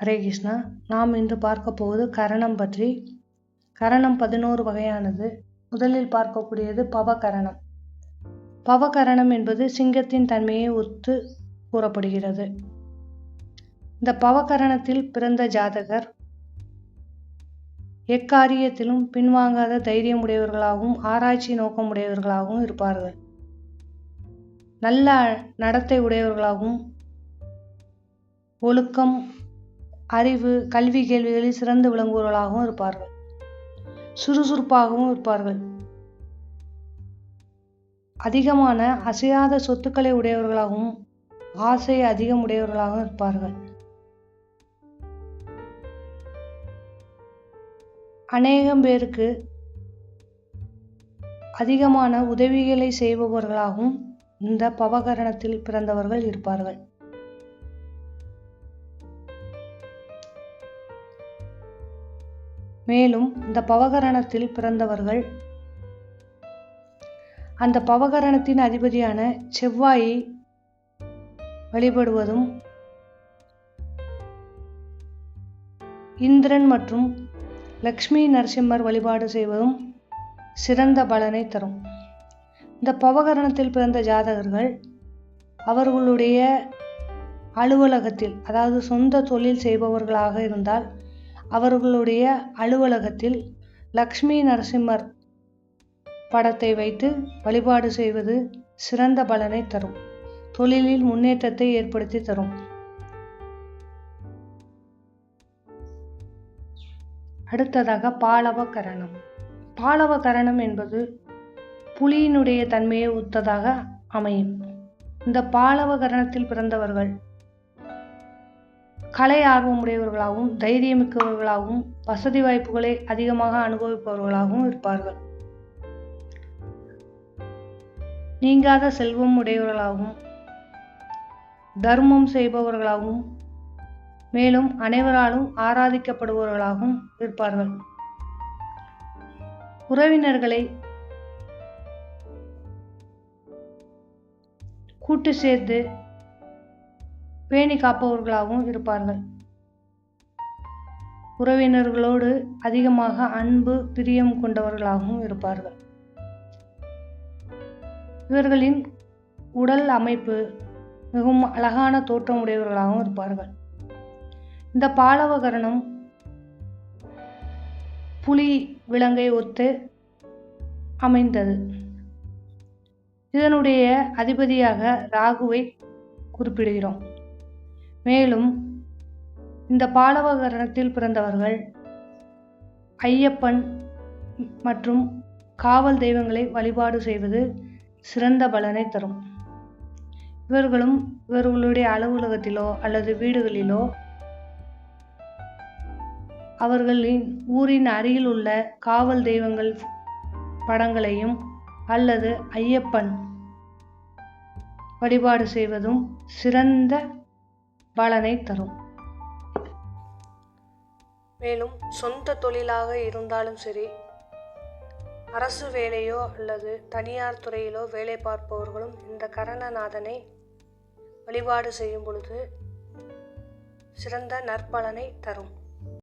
ஹரே கிருஷ்ணா நாம் இன்று பார்க்க போவது கரணம் பற்றி. கரணம் பதினோரு வகையானது. முதலில் பார்க்கக்கூடியது பவகரணம். பவகரணம் என்பது சிங்கத்தின் தன்மையை ஒத்து கூறப்படுகிறது. இந்த பவகரணத்தில் பிறந்த ஜாதகர் எக்காரியத்திலும் பின்வாங்காத தைரியமுடையவர்களாகவும் ஆராய்ச்சி நோக்கமுடையவர்களாகவும் இருப்பார்கள். நல்ல நடத்தை உடையவர்களாகவும் ஒழுக்கம் அறிவு கல்வி கேள்விகளில் சிறந்து விளங்குவர்களாகவும் இருப்பார்கள். சுறுசுறுப்பாகவும் இருப்பார்கள். அதிகமான அசையாத சொத்துக்களை உடையவர்களாகவும் ஆசை அதிகம் உடையவர்களாகவும் இருப்பார்கள். அநேகம் பேருக்கு அதிகமான உதவிகளை செய்பவர்களாகவும் இந்த பவகரணத்தில் பிறந்தவர்கள் இருப்பார்கள். மேலும் இந்த பவகரணத்தில் பிறந்தவர்கள். அந்த பவகரணத்தின் அதிபதியான செவ்வாயை வழிபடுவதும் இந்திரன் மற்றும் லக்ஷ்மி நரசிம்மர் வழிபாடு செய்வதும் சிறந்த பலனை தரும். இந்த பவகரணத்தில் பிறந்த ஜாதகர்கள் அவர்களுடைய அலுவலகத்தில் அதாவது சொந்த தொழில் செய்பவர்களாக இருந்தால் அவர்களுடைய அலுவலகத்தில் லக்ஷ்மி நரசிம்மர் படத்தை வைத்து வழிபாடு செய்வது சிறந்த பலனை தரும். தொழிலில் முன்னேற்றத்தை ஏற்படுத்தி தரும். அடுத்ததாக பாலவ கரணம் பாலவ கரணம் என்பது புலியினுடைய தன்மையை ஒத்ததாக அமையும். இந்த பாலவ கரணத்தில் பிறந்தவர்கள் கலை ஆர்வம் உடையவர்களாகவும் தைரியமிக்கவர்களாகவும் வசதி வாய்ப்புகளை அதிகமாக அனுபவிப்பவர்களாகவும் இருப்பார்கள். நீங்காத செல்வம் உடையவர்களாகவும் தர்மம் செய்பவர்களாகவும் மேலும் அனைவராலும் ஆராதிக்கப்படுபவர்களாகவும் இருப்பார்கள். உறவினர்களை கூட்டு சேர்த்து பேணி காப்பவர்களாகவும் இருப்பார்கள். உறவினர்களோடு அதிகமாக அன்பு பிரியம் கொண்டவர்களாகவும் இருப்பார்கள். இவர்களின் உடல் அமைப்பு மிகவும் அழகான தோற்றம் உடையவர்களாகவும் இருப்பார்கள். இந்த பாலவகரணம் புலி விலங்கை ஒத்து அமைந்தது. இதனுடைய அதிபதியாக ராகுவை குறிப்பிடுகிறோம். மேலும் இந்த பாலவகரணத்தில் பிறந்தவர்கள் ஐயப்பன் மற்றும் காவல் தெய்வங்களை வழிபாடு செய்வது சிறந்த பலனை தரும். இவர்களும் இவர்களுடைய அலுவலகத்திலோ அல்லது வீடுகளிலோ அவர்களின் ஊரின் அருகில் உள்ள காவல் தெய்வங்கள் படங்களையும் அல்லது ஐயப்பன் வழிபாடு செய்வதும் சிறந்த பலனை தரும். மேலும் சொந்த தொழிலாக இருந்தாலும் சரி அரசு வேலையோ அல்லது தனியார் துறையிலோ வேலை பார்ப்பவர்களும் இந்த கரணநாதனை வழிபாடு செய்யும் பொழுது சிறந்த நற்பலனை தரும்.